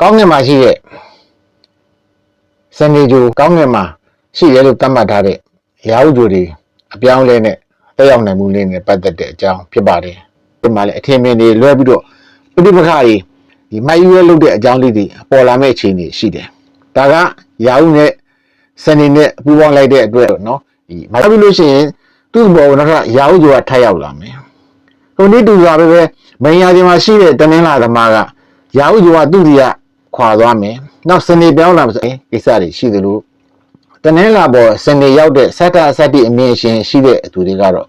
ကောင်းငင်မှာရှိတဲ့စနေဂျိုကောင်းငင်မှာရှိတယ်လို့သတ်မှတ်ထားတဲ့ရာဟုဂျိုတွေအပြောင်းအလဲနဲ့တက်ရောက်နိုင်မှုလေးနဲ့ပတ်သက်တဲ့အကြောင်းဖြစ်ပါတယ်ဒီမှာလည်းအထင်မြင်တွေလွဲပြီးတော့ပဋိပက္ခတွေဒီမိုက်ယူရဲလုပ်တဲ့အကြောင်းလေးတွေပေါ်လာမဲ့အခြေအနေရှိတယ်ဒါကရာဟုနဲ့စနေနဲ့ပူးပေါင်းလိုက်တဲ့အတွက်เนาะဒီမိုက်ပြီးလို့ရှိရင်သူ့ဘောနောက်ထပ်ရာဟုဂျိုကထပ်ရောက်လာမယ်ဟိုနေ့တူစွာပဲပဲမင်းရာချင်းမှာရှိတဲ့တနင်္လာသမားကရာဟုဂျိုကသူ့ဒီက ခွာသွားမယ်နောက်စနေပြောင်းလာမယ်ဆိုရင်ကိစ္စတွေရှိသလိုတနင်္လာပေါ်စနေရောက်တဲ့စက်တာစက်တိအမြင်ရှင်ရှိတဲ့သူတွေကတော့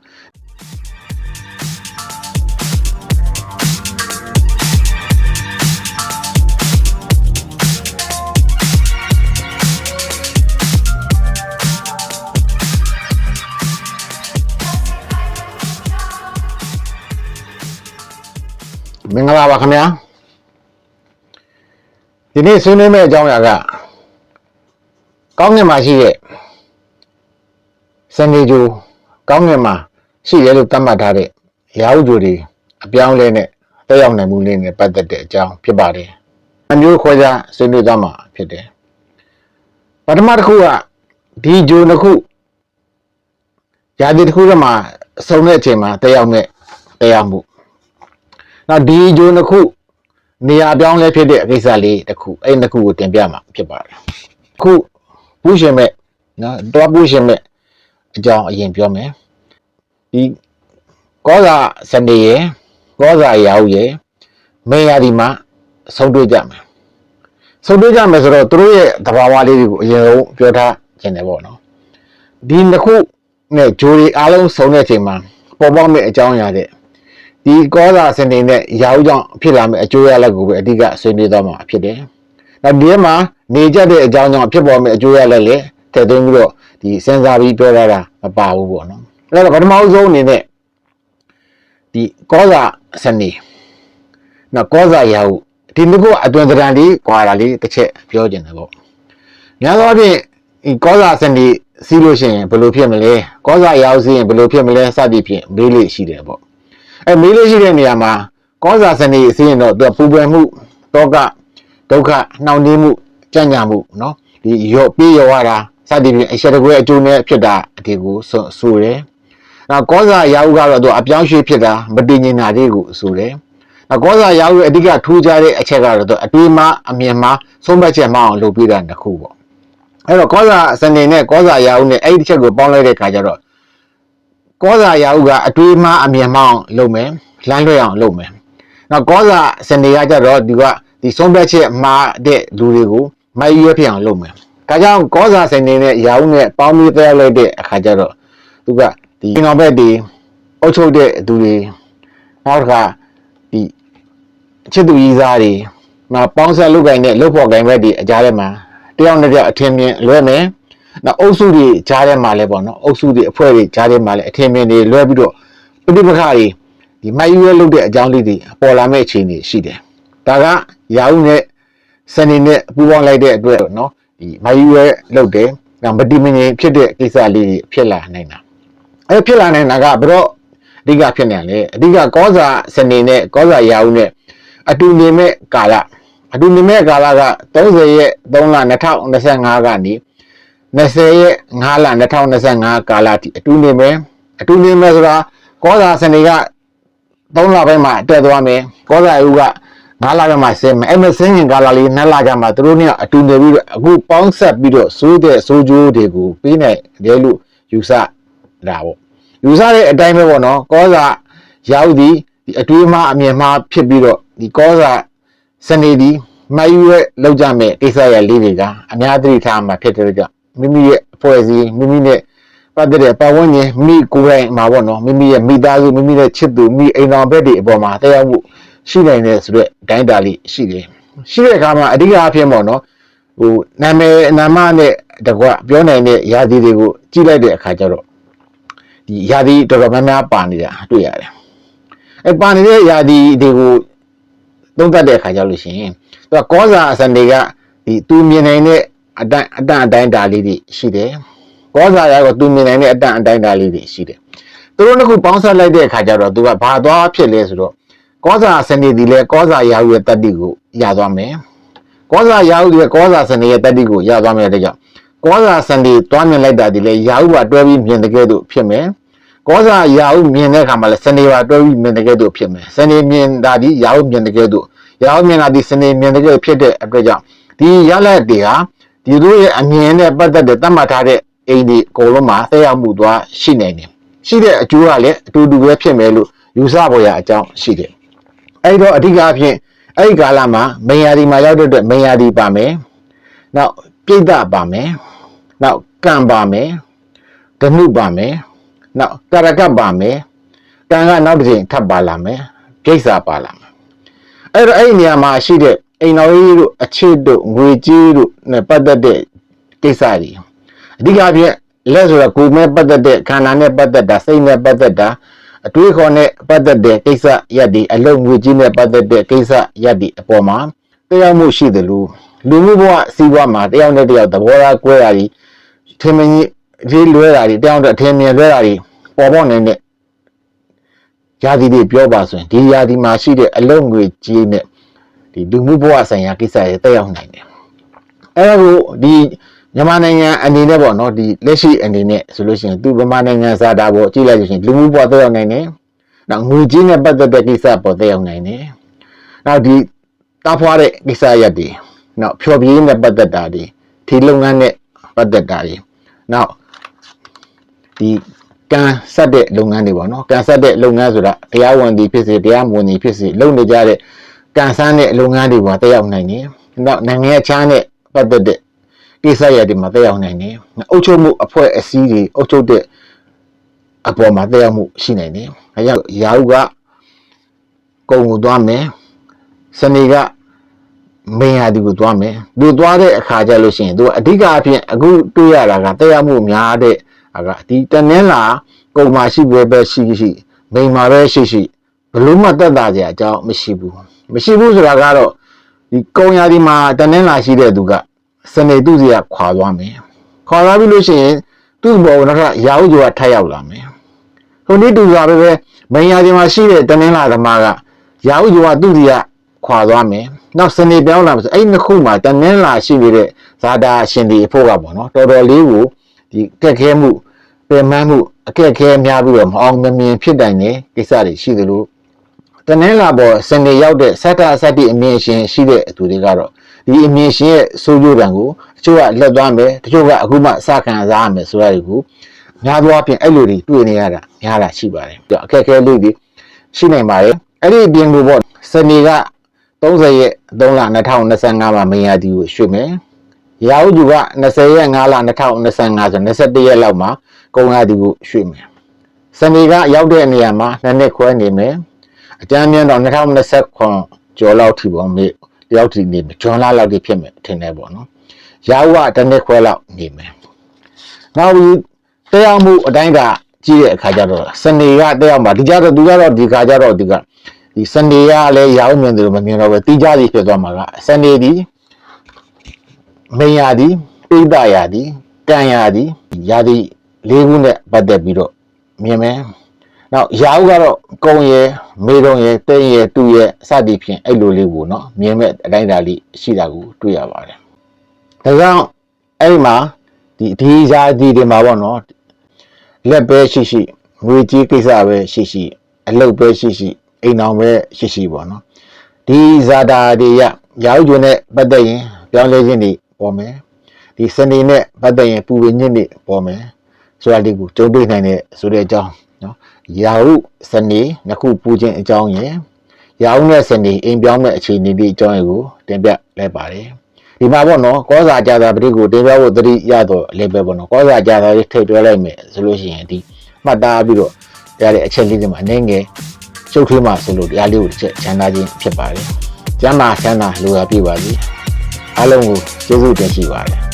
မင်္ဂလာပါခင်ဗျာ ဒီနေ့ဆွေးနွေးမယ့်အကြောင်းအရာကကောင်းငင်မှာရှိတဲ့စနေဂျိုကောင်းငင်မှာရှိတယ်လို့သတ်မှတ်ထားတဲ့ရာဟုဂျိုတွေအပြောင်းအလဲနဲ့တက်ရောက်နိုင်မှုလေးနဲ့ပတ်သက်တဲ့အကြောင်းဖြစ်ပါတယ်အမျိုးခွဲခြားဆွေးနွေးသွားမှာဖြစ်တယ်ပထမတစ်ခုကဒီဂျိုတစ်ခုရာသီတစ်ခုထဲမှာစုံတဲ့အချိန်မှာတက်ရောက်မဲ့တက်ရောက်မှုနောက်ဒီဂျိုနှစ်ခု နေရာပြောင်းလဲဖြစ်တဲ့အကိစ္စလေးတစ်ခုအဲ့နှစ်ခုကိုတင်ပြမှာဖြစ်ပါတယ်အခုပူးရှင်မဲ့နော်တော့ပူးရှင်မဲ့အကြောင်းအရင်ပြောမယ်ဒီကောသာစနေရယ်ကောသာရာဟုရယ်မေယာဒီမှာဆုံးတွေ့ကြမယ်ဆုံးတွေ့ကြမယ်ဆိုတော့သူတို့ရဲ့သဘာဝလေးတွေကိုအရင်ဆုံးပြောထားခြင်းတယ်ပေါ့နော်ဒီနှစ်ခုနဲ့ဂျိုတွေအားလုံးစုံတဲ့အချိန်မှာပေါ်ပေါက်မဲ့အကြောင်းအရာတဲ့ ဒီကောသာစနေနဲ့ရာဟုကြောင့်ဖြစ်လာမယ့်အကျိုးရလဒ်ကိုပဲအဓိကဆွေးနွေးသွားမှာဖြစ်တယ်။နောက်ဒီထဲမှာနေကြတဲ့အကြောင်းကြောင့်ဖြစ်ပေါ်မယ့်အကျိုးရလဒ်လည်းထည့်သွင်းပြီးတော့ဒီစဉ်းစားပြီးပြောရတာမပါဘူးပေါ့နော်။အဲ့တော့ပထမဆုံးအနေနဲ့ဒီကောသာစနေနောက်ကောသာရာဟုဒီနှစ်ခုအတွင်သဏ္ဍာန်လေးကွာတာလေးတစ်ချက်ပြောချင်တယ်ပေါ့။များသောအားဖြင့်ဒီကောသာစနေစီးလို့ရှိရင်ဘယ်လိုဖြစ်မလဲ။ကောသာရာဟုစီးရင်ဘယ်လိုဖြစ်မလဲစသည်ဖြင့်မေးလို့ရှိတယ်ပေါ့။ အဲမေးလို့ရှိတဲ့နေရာမှာကောဇာစနေအစင်းတော့သူကပူပယ်မှုတောကဒုက္ခနှောင့်နှေးမှုကြံ့ညာမှုเนาะဒီရော့ပြေးရောရတာစသည်ဖြင့်အရှက်တကွဲအကျိုးနဲ့ဖြစ်တာအဒီကိုဆိုဆိုတယ်။နောက်ကောဇာရာဟုကတော့သူအပြောင်းရွှေ့ဖြစ်တာမတည်ငြိမ်တာလေးကိုဆိုတယ်။နောက်ကောဇာရာဟုရဲ့အဓိကထူးခြားတဲ့အချက်ကတော့သူအတွေးမှအမြင်မှဆုံးဖြတ်ချက်မှအောင်လုပ်ပြတာတစ်ခုပေါ့။အဲ့တော့ကောဇာစနေနဲ့ကောဇာရာဟုနဲ့အဲ့ဒီတစ်ချက်ကိုပေါင်းလိုက်တဲ့အခါကျတော့ ကောဇာရာဟုကအတွေးမှအမြင်မှအောင်လုပ်မယ်လမ်းလွှဲအောင်လုပ်မယ်နောက်ကောဇာစနေကကြတော့ဒီကဒီဆုံးဖြတ်ချက်မှားတဲ့လူတွေကိုမိုက်ရွေးဖြစ်အောင်လုပ်မယ်ဒါကြောင့်ကောဇာစနေနဲ့ရာဟုနဲ့ပေါင်းပြီးတက်ရောက်လိုက်တဲ့အခါကျတော့သူကဒီငောင်ဘက်ဒီအုပ်ချုပ်တဲ့သူတွေနောက်တစ်ခါဒီအချစ်သူကြီးစားတွေနောက်ပေါင်းဆက်လုပ်ကိုင်တဲ့လုပ်ဖို့ကိုင်ဘက်ဒီအကြားထဲမှာတယောက်နဲ့တယောက်အထင်မြင်လွဲမယ် နောက်အုပ်စုတွေကြားထဲမှာလဲပေါ့နော်အုပ်စုတွေအဖွဲ့တွေကြားထဲမှာလဲအထင်မြင်တွေလွဲပြီးတော့ပဋိပက္ခတွေဒီမိုက်ယူရဲလုပ်တဲ့အကြောင်းလေးတွေပေါ်လာမဲ့အခြေအနေရှိတယ်ဒါကရာဟုနဲ့စနေနဲ့ပူးပေါင်းလိုက်တဲ့အတွက်နော်ဒီမိုက်ယူရဲလုပ်တယ်နောက်မတိမငြိမ်ဖြစ်တဲ့ကိစ္စလေးတွေဖြစ်လာနိုင်တာအဲဖြစ်လာနိုင်တာကဘယ်တော့အဓိကဖြစ်နေလဲအဓိကကောဇာစနေနဲ့ကောဇာရာဟုနဲ့အတူနေမဲ့ကာလအတူနေမဲ့ကာလက30ရက်3လ2025ကနေ 20ရက်5လ2025ကာလအထိအတူနေမယ်အတူနေမယ်ဆိုတာကောဇာစနေက3လပိုင်းမှာတက်သွားမယ်ကောဇာယူက9လပိုင်းမှာဆင်းမယ်အဲ့မဲ့ဆင်းရင်ကာလလေး2လကြာမှာသူတို့เนี่ยအတူနေပြီးတော့အခုပေါင်းဆက်ပြီးတော့စိုးတဲ့စိုးကျိုးတွေကိုပေးနိုင်တယ်လို့ယူဆတာပေါ့ယူဆတဲ့အတိုင်းပဲပေါ့နော်ကောဇာရောက်သည်ဒီအတွေးမှအမြင်မှဖြစ်ပြီးတော့ဒီကောဇာစနေဒီမယူရဲ့လောက်ကြမဲ့ကိစ္စရလေးတွေကအများသတိထားမှာဖြစ်တယ်ကြောင့် မိမိရဲ့အဖွဲ့အစည်းမိမိနဲ့ပတ်သက်တဲ့ပတ်ဝန်းကျင်မိမိကိုယ်တိုင်မှာပေါ့နော်မိမိရဲ့မိသားစုမိမိရဲ့ချစ်သူမိအိမ်တော်ဘက်တွေအပေါ်မှာတရားမှုရှိနိုင်တဲ့ဆိုတော့ဒိုင်းတာလေးရှိတယ်ရှိတဲ့အခါမှာအဓိကအဖြစ်ပေါ့နော်ဟိုနာမည်နာမနဲ့တကွပြောနိုင်တဲ့ယာဒီတွေကိုကြည့်လိုက်တဲ့အခါကျတော့ဒီယာဒီတော်တော်များများပါနေတာတွေ့ရတယ်အဲပါနေတဲ့ယာဒီတွေကိုသုံးသပ်တဲ့အခါကျလို့ရှိရင်သူကကောဇာအစနေကဒီသူမြင်နိုင်တဲ့ အတန်အတန်အတိုင်းတာလေးတွေရှိတယ်။ကောဇာရကသူမြင်နိုင်တဲ့အတန်အတိုင်းတာလေးတွေရှိတယ်။သူတို့နှစ်ခုပေါင်းစပ်လိုက်တဲ့အခါကျတော့သူကဘာသွားဖြစ်လဲဆိုတော့ကောဇာစနေဒီလဲကောဇာရာဟုရဲ့တတ္တိကိုရသွားမယ်ကောဇာရာဟုရဲ့ကောဇာစနေရဲ့တတိကိုရသွားမယ်တဲ့ကြောင့်ကောဇာစနေတွားမြင်လိုက်တာဒီလေရာဟုပါတွဲပြီးမြင်တဲ့ကဲ့သို့ဖြစ်မယ်ကောဇာရာဟုမြင်တဲ့အခါမှာလည်းစနေပါတွဲပြီးမြင်တဲ့ကဲ့သို့ဖြစ်မယ်စနေမြင်တာဒီရာဟုမြင်တဲ့ကဲ့သို့ရာဟုမြင်တာဒီစနေမြင်တဲ့ကဲ့သို့ဖြစ်တဲ့အတွက်ကြောင့်ဒီရလက်တွေဟာ ဒီတို့ရဲ့အမြင်နဲ့ပတ်သက်တဲ့သတ်မှတ်ထားတဲ့အိမ်ဒီအကုန်လုံးမှာသက်ရောက်မှုသွားရှိနေတယ်ရှိတဲ့အကျိုးကလည်းအတူတူပဲဖြစ်မယ်လို့ယူဆပေါ်ရအကြောင်းရှိတယ်အဲ့တော့အဓိကအဖြစ်အဲ့ဒီကာလမှာမင်ယာဒီမှာရောက်တဲ့အတွက်မင်ယာဒီပါမယ်နောက်ပြိတ္တပါမယ်နောက်ကံပါမယ်ဓနုပါမယ်နောက်ကာရကပါမယ်ကံကနောက်တစ်ချိန်ထပ်ပါလာမယ်ကိစ္စပါလာမယ်အဲ့တော့အဲ့ဒီနေရာမှာရှိတဲ့ အိမ်တော်ကြီးတို့အချစ်တို့ငွေကြေးတို့နဲ့ပတ်သက်တဲ့ကိစ္စတွေအဓိကအဖြစ်လက်ဆိုတော့ကိုယ်မဲ့ပတ်သက်တဲ့ခန္ဓာနဲ့ပတ်သက်တာစိတ်နဲ့ပတ်သက်တာအတွေးခေါ်နဲ့ပတ်သက်တဲ့ကိစ္စရက်ဒီအလုံးငွေကြီးနဲ့ပတ်သက်တဲ့ကိစ္စရက်ဒီအပေါ်မှာတရားမှုရှိတယ်လို့လူမှုဘဝစီးပွားမှာတယောက်နဲ့တယောက်သဘောထားကွဲတာကြီးထင်မကြီးဒီလွဲတာကြီးတယောက်နဲ့အထင်မြင်လွဲတာကြီးပေါ်ပေါ်နေတဲ့ယာဒီတွေပြောပါဆိုရင်ဒီယာဒီမှာရှိတဲ့အလုံးငွေကြီးနဲ့ ဒီလူမှုဘဝဆိုင်ရာကိစ္စတွေတက်ရောက်နိုင်တယ်အဲဒါကိုဒီမြန်မာနိုင်ငံအနေနဲ့ပေါ့နော်ဒီလက်ရှိအနေနဲ့ဆိုလို့ရှိရင်သူမြန်မာနိုင်ငံစာတာပေါ့ကြည့်လိုက်လို့ရှိရင်လူမှုဘဝတက်ရောက်နိုင်တယ်နောက်ငွေကြီးနဲ့ပတ်သက်တဲ့ကိစ္စပေါ်တက်ရောက်နိုင်တယ်နောက်ဒီတားဖွားတဲ့ကိစ္စရပ်တွေနောက်ဖြော်ပြင်းနဲ့ပတ်သက်တာတွေဒီလုပ်ငန်းနဲ့ပတ်သက်တာတွေနောက်ဒီကံဆက်တဲ့လုပ်ငန်းတွေပေါ့နော်ကံဆက်တဲ့လုပ်ငန်းဆိုတာတရားဝင်ဒီဖြစ်စေတရားမဝင်ဒီဖြစ်စေလုပ်နေကြတဲ့ ကံဆန်းတဲ့လုပ်ငန်းတွေပေါ်တက်ရောက်နိုင်တယ်နောက်နိုင်ငံခြားနဲ့ပတ်သက်တဲ့ကိစ္စရပ်တွေမှာတက်ရောက်နိုင်တယ်အုပ်ချုပ်မှုအဖွဲ့အစည်းတွေအုပ်ချုပ်တဲ့အပေါ်မှာတက်ရောက်မှုရှိနိုင်တယ်အဲကြောင့်ရာဟုကကုံကိုသွားမယ်စနေကမင်းဟာဒီကိုသွားမယ်သူသွားတဲ့အခါကျလို့ရှိရင်သူအဓိကအဖြစ်အခုတွေ့ရတာကတက်ရောက်မှုများတဲ့အခါဒီတနင်္လာကုံမှာရှိပွဲပဲရှိရှိမိန်မှာပဲရှိရှိဘလို့မှတက်တာကြအကြောင်းမရှိဘူး မရှိဘူးဆိုတာကတော့ဒီကုံရာဒီမှာတနင်္လာရှိတဲ့သူကစနေသူစီကခွာသွားမယ်ခွာသွားပြီလို့ရှိရင်သူ့ဘောနောက်ထပ်ရာဟုကျော်ကထပ်ရောက်လာမယ်ဟိုနေ့တူစွာပဲပဲမိန်ရာဒီမှာရှိတဲ့တနင်္လာသမားကရာဟုကျော်ကသူ့စီကခွာသွားမယ်နောက်စနေပြောင်းလာမယ်ဆိုအဲ့နှစ်ခုမှာတနင်္လာရှိနေတဲ့ဇာတာရှင်ဒီအဖို့ကပေါ့နော်တော်တော်လေးကိုဒီကက်ခဲမှုပင်မမှုအခက်ခဲများပြီးတော့မအောင်မမြင်ဖြစ်နိုင်တဲ့ကိစ္စတွေရှိသလို တနင်္လာပေါ်စနေရောက်တဲ့စက်တာစက်တိအမြင်ရှင်ရှိတဲ့သူတွေကတော့ဒီအမြင်ရှင်ရဲ့စိုးကျိုးတံကိုတချို့ကလက်သွားမယ်တချို့ကအခုမှစခံစားရမယ်ဆိုတာတွေကိုများသောအားဖြင့်အဲ့လိုတွေတွေ့နေရတာများတာရှိပါတယ်အခက်ခဲလေးတွေရှိနိုင်ပါတယ်အဲ့ဒီအပြင်ကိုပေါ့စနေက30ရက်3လ2025မှာမင်ယာတီကိုရွှေ့မယ်။ရာဟုဂျူက20ရက်5လ2025ဆို21ရက်လောက်မှာကုံယာတီကိုရွှေ့မယ်။စနေကရောက်တဲ့နေရာမှာနှစ်နှစ်ခွဲနေမယ်။ အကြမ်းမြင့်တော့2029ကျော်လောက်ထိပေါ့မေတယောက်ထိနေမယ်။ဂျွန်လာလောက်ထိဖြစ်မယ်ထင်တယ်ပေါ့နော်။ရာဟုကတစ်နှစ်ခွဲလောက်နေမယ်။နောက်ပြီးတရားမှုအတိုင်းကကြည့်တဲ့အခါကျတော့စနေကတရားမှာဒီကြတော့သူကတော့ဒီခါကျတော့ဒီကဒီစနေကလည်းရောင်းမြင်တယ်လို့မမြင်တော့ပဲတိကျစီဖြစ်သွားမှာကစနေဒီမေယာဒီပိဒယာဒီကံယာဒီယာဒီလေးခုနဲ့ပတ်သက်ပြီးတော့မြင်မယ် နောက်ရာဟုကတော့ကုံရယ်မေတုံရယ်တင်းရယ်တူရယ်စသည်ဖြင့်အဲ့လိုလေးကိုနော်မြင်မဲ့အတိုင်းအတာလေးရှိတာကိုတွေ့ရပါတယ်။ဒါကြောင့်အဲ့ဒီမှာဒီဒီဇာတိတွေမှာပေါ့နော်လက်ပဲရှိရှိငွေကြေးကိစ္စပဲရှိရှိ အလုပ်ပဲရှိရှိအိမ်အောင်ပဲရှိရှိပေါ့နော်ဒီဇာတာတွေရရာဟုကျွန်းနဲ့ပတ်သက်ရင်ပြောင်းလဲခြင်းတွေပေါ်မယ်ဒီစနေနဲ့ပတ်သက်ရင်ပူပင်ခြင်းတွေပေါ်မယ်ဆိုတာလေးကိုကြုံတွေ့နိုင်တဲ့ဆိုတဲ့အကြောင်းနော် ရာဟုစနေနှစ်ခုပူခြင်းအကြောင်းရယ်ရာဟုနဲ့စနေအိမ်ပြောင်းမဲ့အခြေအနေတွေအကြောင်းရယ်ကိုတင်ပြလိုက်ပါတယ်ဒီမှာပေါ့နော်ကောစာကြာတာပတိကိုတင်ပြဖို့တတိရတော့လည်းပဲပေါ့နော်ကောစာကြာတာလေးထိတ်တွဲလိုက်မယ်ဆိုလို့ရှိရင်ဒီမှတ်သားပြီးတော့ရတဲ့အချက်လေးတွေမှာအနေငယ်ရှုပ်ထွေးမှဆိုလို့တရားလေးကိုတစ်ချက်ချမ်းသာခြင်းဖြစ်ပါတယ်။ကျမ်းမာချမ်းသာလိုရာပြပါစေ။အားလုံးကိုကျေးဇူးတင်ရှိပါတယ်